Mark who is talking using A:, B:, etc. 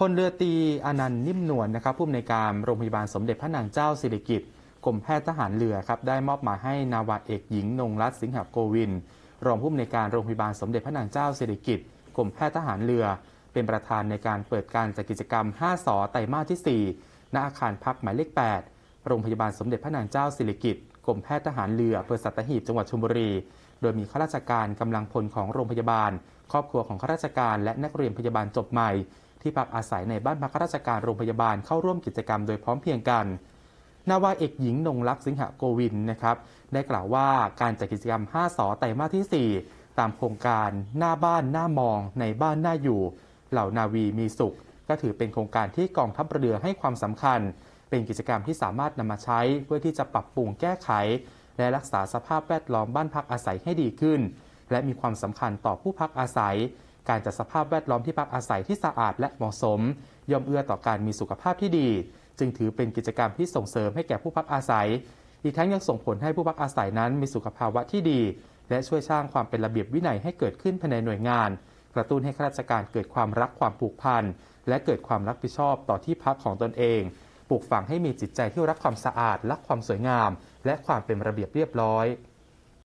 A: พลเรือตีอนันต์นิ่มนวลนะครับผู้อำนวยการโรงพยาบาลสมเด็จพระนางเจ้าสิริกิติ์กรมแพทย์ทหารเรือครับได้มอบหมายให้นาวาเอกหญิงนงรัตน์สิงหโกวิน รองผู้อำนวยการโรงพยาบาลสมเด็จพระนางเจ้าสิริกิติ์กรมแพทย์ทหารเรือ เป็นประธานในการเปิดการจัดกิจกรรม 5 สอไตรมาสที่ 4 ณอาคารพักหมายเลข 8 โรงพยาบาลสมเด็จพระนางเจ้าสิริกิติ์กรมแพทย์ทหารเรืออำเภอสัตหีบจังหวัดชลบุรี โดยมีข้าราชการกำลังพลของโรงพยาบาล ครอบครัวของข้าราชการและนักเรียนพยาบาลจบใหม่ ที่พักอาศัยในบ้านพักราชการโรงพยาบาลเข้าร่วมกิจกรรมโดยพร้อมเพียงกันนาวาเอกหญิงนงลักษณ์สิงหโกวินนะครับได้กล่าวว่าการจัดกิจกรรม 5 สอไตรมาสที่ 4 ตามโครงการหน้าบ้านหน้ามอง ในบ้านหน้าอยู่ เหล่านาวีมีสุข ก็ถือเป็นโครงการที่กองทัพเรือให้ความสำคัญ เป็นกิจกรรมที่สามารถนำมาใช้เพื่อที่จะปรับปรุงแก้ไข และรักษาสภาพแวดล้อมบ้านพักอาศัยให้ดีขึ้น และมีความสำคัญต่อผู้พักอาศัย การจัดสภาพแวดล้อมที่พักอาศัยที่สะอาดและเหมาะสม ย่อมเอื้อต่อการมีสุขภาพที่ดี จึงถือเป็นกิจกรรมที่ส่งเสริมให้แก่ผู้พักอาศัย อีกทั้งยังส่งผลให้ผู้พักอาศัยนั้นมีสุขภาวะที่ดี และช่วยสร้างความเป็นระเบียบวินัยให้เกิดขึ้นภายในหน่วยงาน กระตุ้นให้ข้าราชการเกิดความรักความผูกพันและเกิดความรับผิดชอบต่อที่พักของตนเองปลูกฝังให้มีจิตใจที่รักความสะอาดรักความสวยงาม และความเป็นระเบียบเรียบร้อย